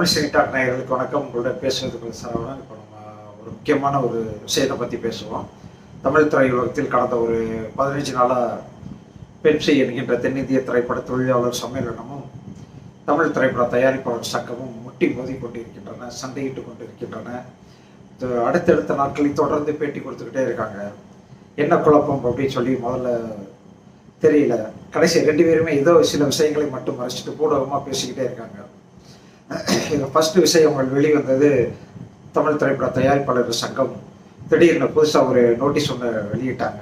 தமிழ் சினிடாக் நேயர்களுக்கு வணக்கம். உங்களோட பேசுவதுக்கு சரவணன். இப்போ நம்ம ஒரு முக்கியமான ஒரு விஷயத்தை பற்றி பேசுவோம். தமிழ் திரையுலகத்தில் கடந்த ஒரு பதினஞ்சு நாளாக பெப்சி என்கின்ற தென்னிந்திய திரைப்பட தொழிலாளர் சம்மேளனமும் தமிழ் திரைப்பட தயாரிப்பாளர் சங்கமும் முட்டி மோதி கொண்டிருக்கின்றன சண்டையிட்டு கொண்டிருக்கின்றன. அடுத்தடுத்த நாட்களில் தொடர்ந்து பேட்டி கொடுத்துக்கிட்டே இருக்காங்க. என்ன குழப்பம் அப்படின்னு சொல்லி முதல்ல தெரியல. கடைசி ரெண்டு பேருமே ஏதோ சில விஷயங்களை மட்டும் மறைச்சிட்டு பூடகமாக பேசிக்கிட்டே இருக்காங்க. ஃபஸ்ட்டு விஷயம் வெளிவந்தது தமிழ் திரைப்பட தயாரிப்பாளர் சங்கம். திடீர்னு புதுசாக ஒரு நோட்டீஸ் ஒன்று வெளியிட்டாங்க.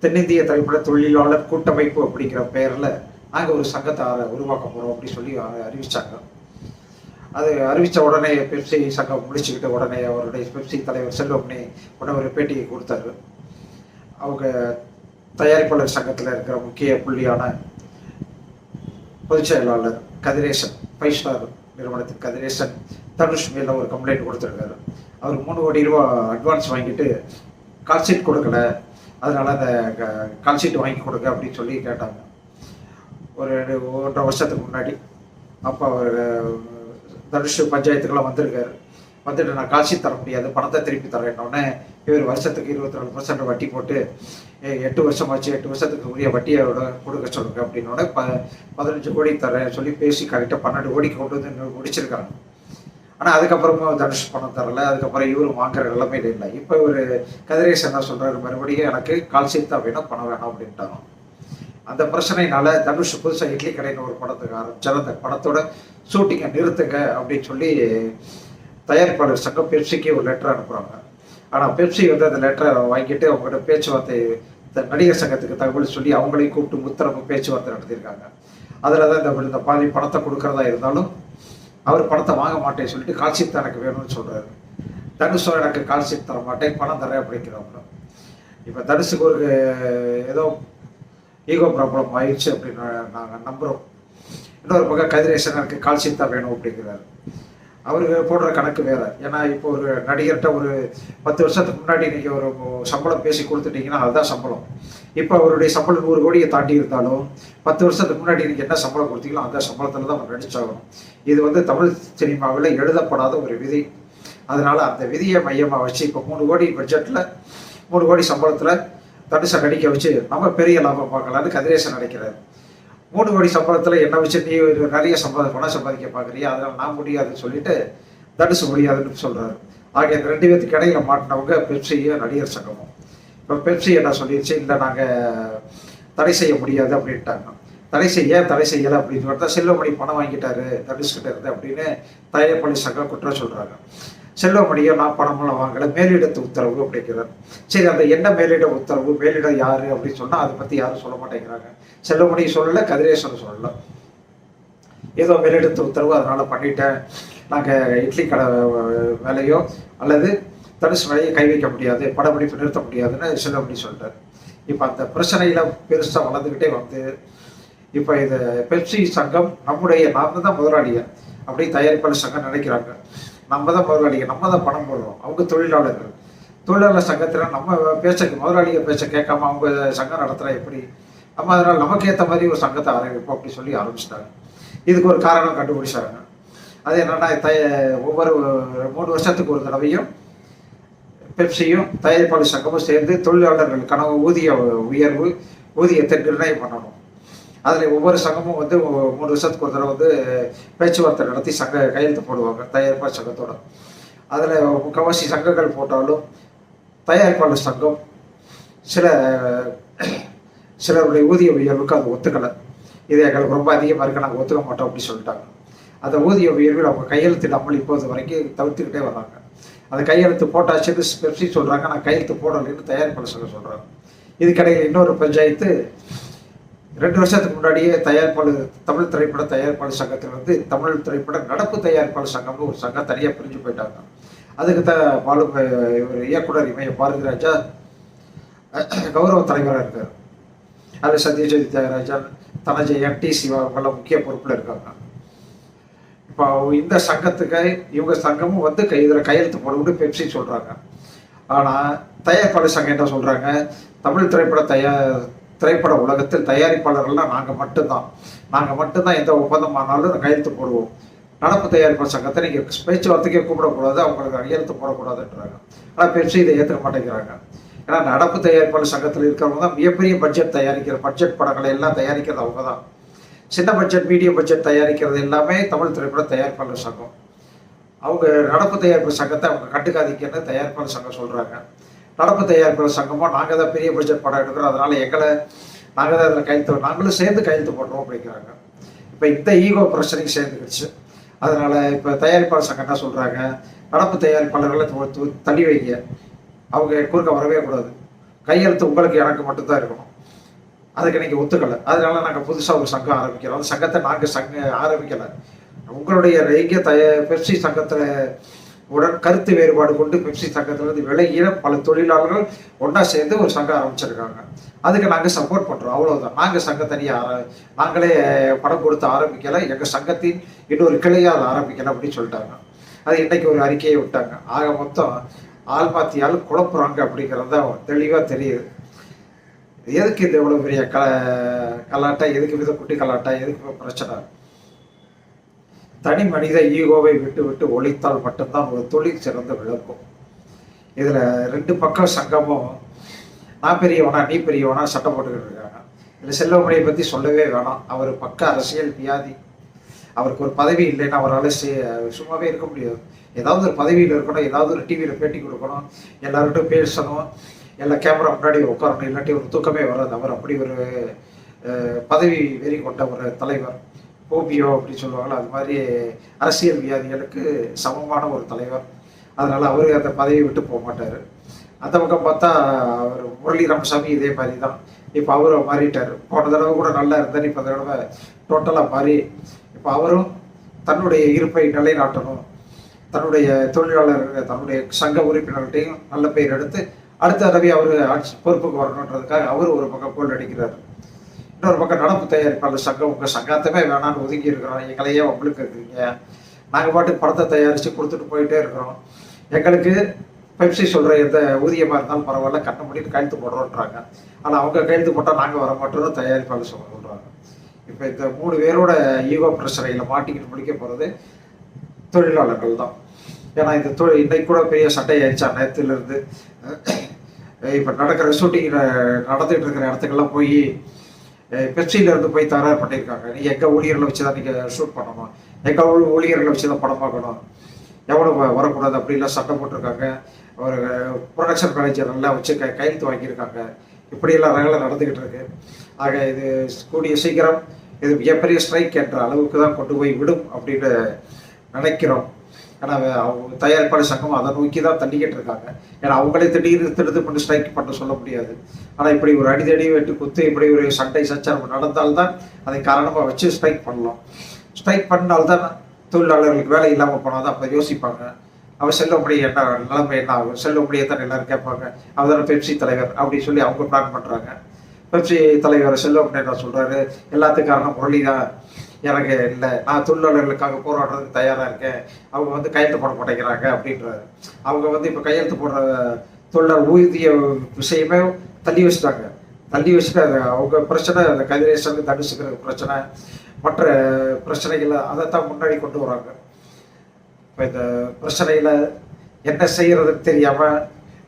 தென்னிந்திய திரைப்பட தொழிலாளர் கூட்டமைப்பு அப்படிங்கிற பெயரில் நாங்கள் ஒரு சங்கத்தை உருவாக்க போகிறோம் அப்படின்னு சொல்லி அ- அறிவிச்சாங்க. அது அறிவித்த உடனே பெப்சி சங்கம் முடிச்சுக்கிட்டு உடனே அவருடைய பெப்சி தலைவர் செல்வம்னி உடனே ஒரு பேட்டியை கொடுத்தாரு. அவங்க தயாரிப்பாளர் சங்கத்தில் இருக்கிற முக்கிய புள்ளியான பொதுச் செயலாளர் கதிரேசன். ஃபைவ் ஸ்டார் நிறுவனத்தின் கதிரேசன் தனுஷ் மேல ஒரு கம்ப்ளைண்ட் கொடுத்துருக்காரு. அவர் மூணு கோடி ரூபா அட்வான்ஸ் வாங்கிட்டு கால் ஷீட் கொடுக்கல. அதனால அந்த கால் ஷீட் வாங்கி கொடுங்க அப்படின்னு சொல்லி கேட்டாங்க. ஒரு ரெண்டு ஒன்றரை வருஷத்துக்கு முன்னாடி. அப்போ அவர் தனுஷ் பஞ்சாயத்துக்கெல்லாம் வந்திருக்காரு. வந்துட்டு நான் காசி தர முடியாது பணத்தை திருப்பி தரேன்னொடனே இவர் வருஷத்துக்கு இருபத்தி நாலு பர்சன்ட் வட்டி போட்டு எட்டு வருஷம் ஆச்சு எட்டு வருஷத்துக்கு உரிய வட்டியை விட கொடுக்க சொல்லுங்க அப்படின்னோட ப பதினஞ்சு கோடி தரேன் சொல்லி பேசி கரெக்டாக பன்னெண்டு கோடிக்கு கொண்டு வந்து முடிச்சிருக்காங்க ஆனால் அதுக்கப்புறமா தனுஷ் பணம் தரல அதுக்கப்புறம் இவரும் வாங்குற நிலைமையில இல்லை. இப்போ ஒரு கதிரேஷ் என்ன சொல்கிறாரு மறுபடியும் எனக்கு கால் தான் வேணும் பணம் வேணும் அப்படின்ட்டாங்க அந்த பிரச்சனையினால தனுஷ் புதுசாக இட்லி கடைன்னு ஒரு படத்துக்கு ஆரம்பிச்சார். அந்த படத்தோட ஷூட்டிங்கை நிறுத்துங்க அப்படின்னு சொல்லி தயாரிப்பாளர் சங்கம் பெப்சிக்கு ஒரு லெட்டர் அனுப்புகிறாங்க ஆனால் பெப்சி வந்து அந்த லெட்டரை வாங்கிட்டு அவங்களோட பேச்சுவார்த்தை நடிகர் சங்கத்துக்கு தகவல் சொல்லி அவங்களையும் கூப்பிட்டு முத்தரப்பு பேச்சுவார்த்தை நடத்தியிருக்காங்க. அதில் தான் இந்த இந்த பாதி பணத்தை கொடுக்கறதா இருந்தாலும் அவர் பணத்தை வாங்க மாட்டேன்னு சொல்லிட்டு கால்ஷீட் தான் எனக்கு வேணும்னு சொல்கிறாரு தனுஷோ எனக்கு கால்ஷீட் தர மாட்டேன் பணம் தரேன் அப்படிங்கிறவங்க இப்போ தனுஷுக்கு ஒரு ஏதோ ஈகோ ப்ராப்ளம் ஆயிடுச்சு அப்படின்னு நாங்கள் நம்புகிறோம் இன்னொரு பக்கம் கதிரேசன் எனக்கு கால்ஷீட் தான் வேணும் அப்படிங்கிறாரு. அவருக்கு போடுற கணக்கு வேற. ஏன்னா இப்போ ஒரு நடிகர்கிட்ட ஒரு பத்து வருஷத்துக்கு முன்னாடி நீங்கள் ஒரு சம்பளம் பேசி கொடுத்துட்டீங்கன்னா அதுதான் சம்பளம். இப்போ அவருடைய சம்பளம் நூறு கோடியை தாண்டி இருந்தாலும் பத்து வருஷத்துக்கு முன்னாடி நீங்கள் என்ன சம்பளம் கொடுத்தீங்களோ அந்த சம்பளத்தில் தான் அவர் நடிச்சாகணும். இது வந்து தமிழ் சினிமாவில் எழுதப்படாத ஒரு விதி. அதனால் அந்த விதியை மையமாக வச்சு இப்போ மூணு கோடி பட்ஜெட்டில் மூணு கோடி சம்பளத்தில் தடுசை கடிக்க வச்சு நம்ம பெரிய லாபம் பார்க்கலான்னு கதிரேசன் நினைக்கிறார். மூணு கோடி சம்பளத்தில் என்ன வச்சு நீ நிறைய சம்பாதி பணம் சம்பாதிக்க பார்க்குறியா? அதனால் நான் முடியாதுன்னு சொல்லிட்டு தடுசு முடியாதுன்னு சொல்கிறாரு ஆகிய இந்த ரெண்டு பேத்துக்கு இடையில மாட்டினவங்க பெப்சியும் நடிகர் சங்கமும். இப்போ பெப்சி என்ன சொல்லிடுச்சு இல்லை நாங்கள் தடை செய்ய முடியாது அப்படின்ட்டாங்க. தடை செய்ய தடை செய்யலை? அப்படின்னு பார்த்தா செல்வமணி பணம் வாங்கிட்டாரு தனுஷ்கிட்ட இருந்து அப்படின்னு தயாரிப்பாளர் சங்கம் குற்றம் சொல்கிறாங்க செல்வமணியை நான் பணமெல்லாம் வாங்கலை மேலிடத்து உத்தரவு அப்படிங்கிறார். சரி அந்த என்ன மேலிட உத்தரவு மேலிடம் யாரு அப்படின்னு சொன்னால் அதை பற்றி யாரும் சொல்ல மாட்டேங்கிறாங்க. செல்வமணி சொல்லலை கதிரேசன் சொல்லலை. ஏதோ மேலிடத்து உத்தரவு அதனால் பண்ணிட்டேன். நாங்கள் இட்லி கடை வேலையோ அல்லது தனுசு வேலையை கை வைக்க முடியாது படப்பிடிப்பு நிறுத்த முடியாதுன்னு செல்வமணி சொல்லிட்டார் இப்போ அந்த பிரச்சனையில் பெருசாக வளர்ந்துக்கிட்டே வந்து இப்போ இது பெப்சி சங்கம் நம்முடைய நாம தான் முதலாளிய அப்படி தயாரிப்பாளர் சங்கம் நினைக்கிறாங்க. நம்ம தான் முதலாளிகள் நம்ம தான் பணம் போடுறோம். அவங்க தொழிலாளர்கள். தொழிலாளர் சங்கத்தில் நம்ம பேச முதலாளிகள் பேச்ச கேட்காம அவங்க சங்கம் நடத்துகிறா எப்படி? நம்ம அதனால் நமக்கு ஏற்ற மாதிரி ஒரு சங்கத்தை ஆரம்பிப்போம் அப்படி சொல்லி ஆரம்பிச்சிட்டாங்க. இதுக்கு ஒரு காரணம் கண்டுபிடிச்சாங்க. அது என்னென்னா தய ஒவ்வொரு மூணு வருஷத்துக்கு ஒரு தடவையும் பெப்சியும் தயாரிப்பாளர் சங்கமும் சேர்ந்து தொழிலாளர்களுக்கான ஊதிய உயர்வு ஊதியத்தை நிர்ணயம் பண்ணணும். அதில் ஒவ்வொரு சங்கமும் வந்து மூணு வருஷத்துக்கு ஒரு தடவை வந்து பேச்சுவார்த்தை நடத்தி சங்க கையெழுத்து போடுவாங்க தயாரிப்பாளர் சங்கத்தோட. அதில் முக்கால்வாசி சங்கங்கள் போட்டாலும் தயாரிப்பாளர் சங்கம் சில சிலருடைய ஊதிய உயர்வுக்கு அது ஒத்துக்கலை. இது எங்களுக்கு ரொம்ப அதிகமாக இருக்குது நாங்கள் ஒத்துக்க மாட்டோம் அப்படின்னு சொல்லிட்டாங்க. அந்த ஊதிய உயர்வில் அவங்க கையெழுத்திடாமல் இப்போது வரைக்கும் தவிர்த்துக்கிட்டே வர்றாங்க. அந்த கையெழுத்து போட்டாச்சுன்னு பெப்சி சொல்கிறாங்க நான் கையெழுத்து போடலைன்னு தயாரிப்பாளர் சங்கம் சொல்கிறாங்க இதுக்கடையில் இன்னொரு பஞ்சாயத்து ரெண்டு வருஷத்துக்கு முன்னாடியே தயாரிப்பாளர் தமிழ் திரைப்பட தயாரிப்பாளர் சங்கத்தில் வந்து தமிழ் திரைப்பட நடப்பு தயாரிப்பாளர் சங்கம்னு ஒரு சங்கம் தனியாக பிரிஞ்சு போயிட்டாங்க. அதுக்கு தான் பாலு இவர் இயக்குனர் இமய பாரதி ராஜா கௌரவ தலைவராக இருக்கார். அது சத்யஜோதி தியாகராஜன் என் டி சிவா அவங்கெல்லாம் முக்கிய பொறுப்பில் இருக்காங்க. இப்போ இந்த சங்கத்துக்கு இவங்க சங்கமும் வந்து கை இதில் கையெழுத்து போடணும்னு பெப்சி சொல்கிறாங்க ஆனால் தயாரிப்பாளர் சங்கம் என்ன சொல்கிறாங்க தமிழ் திரைப்பட தயார் திரைப்பட உலகத்தில் தயாரிப்பாளர்கள்லாம் நாங்கள் மட்டும்தான். நாங்கள் மட்டும்தான் எந்த ஒப்பந்தம் ஆனாலும் கையெழுத்து போடுவோம். நடப்பு தயாரிப்பாளர் சங்கத்தை நீங்கள் பேச்சுவார்த்தைக்கே கூப்பிடக்கூடாது அவங்களுக்கு கையெழுத்து போடக்கூடாதுன்றாங்க. ஆனால் பெப்சி இதை ஏற்றுக்க மாட்டேங்கிறாங்க. ஏன்னா நடப்பு தயாரிப்பாளர் சங்கத்தில் இருக்கிறவங்க தான் மிகப்பெரிய பட்ஜெட் தயாரிக்கிற பட்ஜெட் படங்களை எல்லாம் தயாரிக்கிறது அவங்க தான் சின்ன பட்ஜெட் மீடியம் பட்ஜெட் தயாரிக்கிறது எல்லாமே தமிழ் திரைப்பட தயாரிப்பாளர் சங்கம். அவங்க நடப்பு தயாரிப்பு சங்கத்தை அவங்க கட்டுக்காதிக்கன்னு தயாரிப்பாளர் சங்கம் சொல்கிறாங்க நடப்பு தயாரிப்பாளர் சங்கமோ நாங்கள் தான் பெரிய பட்ஜெட் படம் எடுக்கிறோம். அதனால எங்களை நாங்கள் தான் அதில் கையெழுத்து நாங்களும் சேர்ந்து கையெழுத்து போடுறோம் அப்படிங்கிறாங்க. இப்போ இந்த ஈகோ பிரச்சனைக்கு சேர்ந்துக்கிடுச்சு. அதனால இப்போ தயாரிப்பாளர் சங்கம் என்ன சொல்கிறாங்க நடப்பு தயாரிப்பாளர்களை தள்ளி வைங்க. அவங்க குறுக்க வரவே கூடாது. கையெழுத்து உங்களுக்கு எனக்கு மட்டும்தான் இருக்கணும். அதுக்கு நீங்கள் ஒத்துக்கலை. அதனால நாங்கள் புதுசாக ஒரு சங்கம் ஆரம்பிக்கிறோம். அந்த சங்கத்தை நாங்கள் சங்க ஆரம்பிக்கலை. உங்களுடைய எங்கே தய பெப்சி சங்கத்தில் உடன் கருத்து வேறுபாடு கொண்டு பெப்சி சங்கத்திலிருந்து விலகிய பல தொழிலாளர்கள் ஒன்றா சேர்ந்து ஒரு சங்கம் ஆரம்பிச்சிருக்காங்க. அதுக்கு நாங்கள் சப்போர்ட் பண்ணுறோம் அவ்வளோதான் நாங்கள் சங்கம் தனியாக ஆர நாங்களே படம் கொடுத்து ஆரம்பிக்கலை. எங்கள் சங்கத்தின் இன்னொரு கிளையாக அதை ஆரம்பிக்கலை அப்படின்னு சொல்லிட்டாங்க. அது இன்றைக்கி ஒரு அறிக்கையை விட்டாங்க. ஆக மொத்தம் ஆள் மாத்தியால் குழப்புறாங்க அப்படிங்கிறது தான் தெளிவாக தெரியுது. எதுக்கு இந்த இவ்வளோ பெரிய க கலாட்டா? எதுக்கு வித குட்டி கலாட்டா? எதுக்கு பிரச்சனை? தனி மனித ஈகோவை விட்டு விட்டு ஒழித்தால் மட்டும்தான் ஒரு தொழில் சிறந்து விளக்கும் இதில் ரெண்டு பக்கம் சங்கமும் நான் பெரியவனா நீ பெரியவனா சட்டம் போட்டுக்கிட்டு இருக்காங்க. இல்லை செல்வமணியை பற்றி சொல்லவே வேணாம். அவர் பக்க அரசியல் வியாதி. அவருக்கு ஒரு பதவி இல்லைன்னா அவரால் சும்மாவே இருக்க முடியாது. ஏதாவது ஒரு பதவியில் இருக்கணும் ஏதாவது ஒரு டிவியில் பேட்டி கொடுக்கணும் எல்லார்கிட்டும் பேசணும் எல்லா கேமரா முன்னாடி உட்காரணும் இல்லாட்டி ஒரு தூக்கமே வராது. அவர் அப்படி ஒரு பதவி வெறி கொண்ட ஒரு தலைவர். போபியோ அப்படின்னு சொல்லுவாங்களோ? அது மாதிரி அரசியல் வியாதிகளுக்கு சமமான ஒரு தலைவர். அதனால் அவர் அந்த பதவியை விட்டு போக மாட்டார். அந்த பக்கம் பார்த்தா அவர் முரளி ராமசாமி இதே மாதிரி தான். இப்போ அவரும் மாறிட்டார். போன தடவை கூட நல்லா இருந்தார். இப்போ தடவை டோட்டலாக மாறி இப்போ அவரும் தன்னுடைய இருப்பை நிலைநாட்டணும். தன்னுடைய தொழிலாளர் தன்னுடைய சங்க உறுப்பினர்கள்ட்டையும் நல்ல பெயர் எடுத்து அடுத்த தடவை அவர் ஆட்சி பொறுப்புக்கு வரணுன்றதுக்காக அவர் ஒரு பக்கம் கோல் அடிக்கிறார். இன்னொரு பக்கம் நடப்பு தயாரிப்பாளர் சங்கம் உங்கள் சங்கத்தமே வேணான்னு ஒதுங்கி இருக்கிறோம். எங்களையே உங்களுக்கு இருக்கிறீங்க. நாங்கள் பாட்டுக்கு படத்தை தயாரித்து கொடுத்துட்டு போயிட்டே இருக்கிறோம். எங்களுக்கு பெப்சி சொல்கிற எந்த ஊதியமாக இருந்தாலும் பரவாயில்ல கண்ணை முடிட்டு கையெழுத்து போடுறோன்றாங்க. ஆனால் அவங்க கையெழுத்து போட்டால் நாங்கள் வர மாட்டோம்னு தயாரிப்பாளர் சங்கம் சொல்கிறாங்க இப்போ இந்த மூணு பேரோட ஈகோ பிரச்சனையில் மாட்டிக்கிட்டு முடிக்க போகிறது தொழிலாளர்கள் தான். ஏன்னா இந்த தொழில் இன்னைக்கு கூட பெரிய சண்டை ஆயிடுச்சா? நேரத்துலேருந்து இப்போ நடக்கிற ஷூட்டிங்கில் நடந்துகிட்டு இருக்கிற இடத்துக்கெல்லாம் போய் பெப்சில இருந்து போய் தயார் பண்ணியிருக்காங்க. நீங்க எங்க ஊழியர்களை வச்சு தான் நீங்க ஷூட் பண்ணணும். எங்க ஊழியர்களை வச்சு தான் படம் பார்க்கணும். எவ்வளவு வ- வரக்கூடாது அப்படிலாம் சட்டம் போட்டிருக்காங்க. ஒரு ப்ரொடக்ஷன் மேனேஜர் எல்லாம் வச்சு கை கையெழுத்து வாங்கியிருக்காங்க. இப்படியெல்லாம் ரகலை நடந்துகிட்டு இருக்கு. ஆக இது கூடிய சீக்கிரம் இது மிகப்பெரிய ஸ்ட்ரைக் என்ற அளவுக்கு தான் கொண்டு போய் விடும் அப்படின்னு நினைக்கிறோம். ஏன்னா அவங்க தயாரிப்பாளர் சங்கம் அதை நோக்கி தான் தள்ளிக்கிட்டு இருக்காங்க. ஏன்னா அவங்களே திடீர்னு திருத்து பண்ணி ஸ்ட்ரைக் பண்ண சொல்ல முடியாது. ஆனால் இப்படி ஒரு அடிதடி வெட்டு குத்து இப்படி ஒரு சண்டை சச்சாரம் நடந்தால்தான் அதை காரணமாக வச்சு ஸ்ட்ரைக் பண்ணலாம். ஸ்ட்ரைக் பண்ணால்தான் தொழிலாளர்களுக்கு வேலை இல்லாமல் போனால் தான் அப்போ யோசிப்பாங்க. அவர் முடிய என்ன நிலைமை என்ன ஆகும்? செல்லும்படியே தான் எல்லாரும் கேட்பாங்க. அவர் தானே பெப்சி தலைவர் அப்படின்னு சொல்லி அவங்க பிளான் பண்ணுறாங்க பெப்சி தலைவர் செல்வம் என்ன சொல்கிறாரு எல்லாத்துக்கும் காரணம் முரளி தான் எனக்கு இல்லை நான் தொழிலாளர்களுக்காக போராடுறதுக்கு தயாராக இருக்கேன். அவங்க வந்து கையெழுத்து போட மாட்டேங்கிறாங்க அப்படின்றாரு. அவங்க வந்து இப்போ கையெழுத்து போடுற தொழிலாளர் ஊதிய விஷயமே தள்ளி வச்சுட்டாங்க. தள்ளி வச்சுட்டு அவங்க பிரச்சனை அந்த கதிரேசன் தடுச்சுக்கிற பிரச்சனை. மற்ற பிரச்சனைகளை அதை தான் முன்னாடி கொண்டு வராங்க. இப்போ இந்த பிரச்சனையில் என்ன செய்யறதுன்னு தெரியாமல்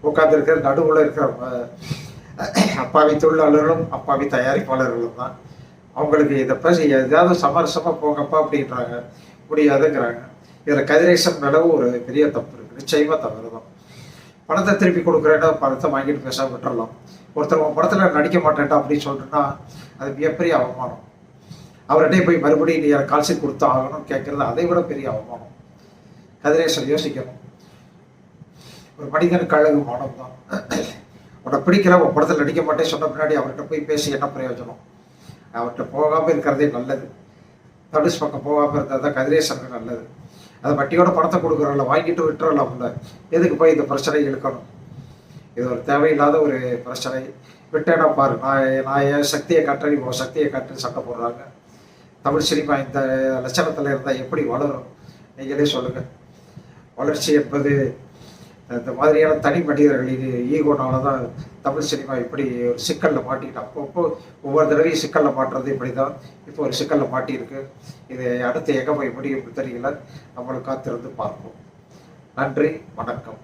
உட்காந்துருக்கிற நடுவில் இருக்கிறவங்க அப்பாவி தொழிலாளர்களும் அப்பாவி தயாரிப்பாளர்களும் தான். அவங்களுக்கு இதை பேசி எதாவது சமரசமாக போங்கப்பா அப்படின்றாங்க. முடியாதுங்கிறாங்க. இதில் கதிரேசன் மேலே ஒரு பெரிய தப்பு இருக்குது நிச்சயமாக தவறு தான். பணத்தை திருப்பி கொடுக்குறேன்னா பணத்தை வாங்கிட்டு பேச விட்டுறலாம். ஒருத்தர் உன் படத்தில் நடிக்க மாட்டேன்டா அப்படின்னு சொல்லிட்டுன்னா அது மிகப்பெரிய அவமானம். அவர்கிட்டே போய் மறுபடியும் நீ எனக்கு கால்சி கொடுத்து ஆகணும் கேட்குறது அதை விட பெரிய அவமானம். கதிரேசன் யோசிக்கணும். ஒரு மனிதனுக்கு அழகு மானம் தான். உன்னை பிடிக்கிற உன் படத்தில் நடிக்க மாட்டேன் சொன்ன பின்னாடி அவர்கிட்ட போய் பேசி என்ன பிரயோஜனம்? அவர்கிட்ட போகாமல் இருக்கிறதே நல்லது. தடுசு பக்கம் போகாமல் இருந்தால் தான் கதிரேசனுக்கு நல்லது. அதை வட்டியோட பணத்தை கொடுக்குறோம்ல வாங்கிட்டு விட்டுறலாம்ல எதுக்கு போய் இந்த பிரச்சனை இழுக்கணும்? இது ஒரு தேவையில்லாத ஒரு பிரச்சனை. விட்டேனா பாரு நான் நான் என் சக்தியை காட்டுறேன் உன் சக்தியை காட்டு சண்டை போடுறாங்க. தமிழ் சினிமா இந்த லட்சணத்தில் இருந்தால் எப்படி வளரும்? நீங்களே சொல்லுங்கள் வளர்ச்சி என்பது இந்த மாதிரியான தனி மனிதர்களின் ஈகோனால தான் தமிழ் சினிமா இப்படி ஒரு சிக்கலில் மாட்டிக்கிட்டு அப்பப்போ ஒவ்வொரு தடவையும் சிக்கலில் மாட்டுறது இப்படி தான் இப்போ ஒரு சிக்கலில் மாட்டியிருக்கு. இது அடுத்து எங்கே போய் முடியும் தெரியல. நம்மளும் காத்திருந்து பார்ப்போம். நன்றி வணக்கம்.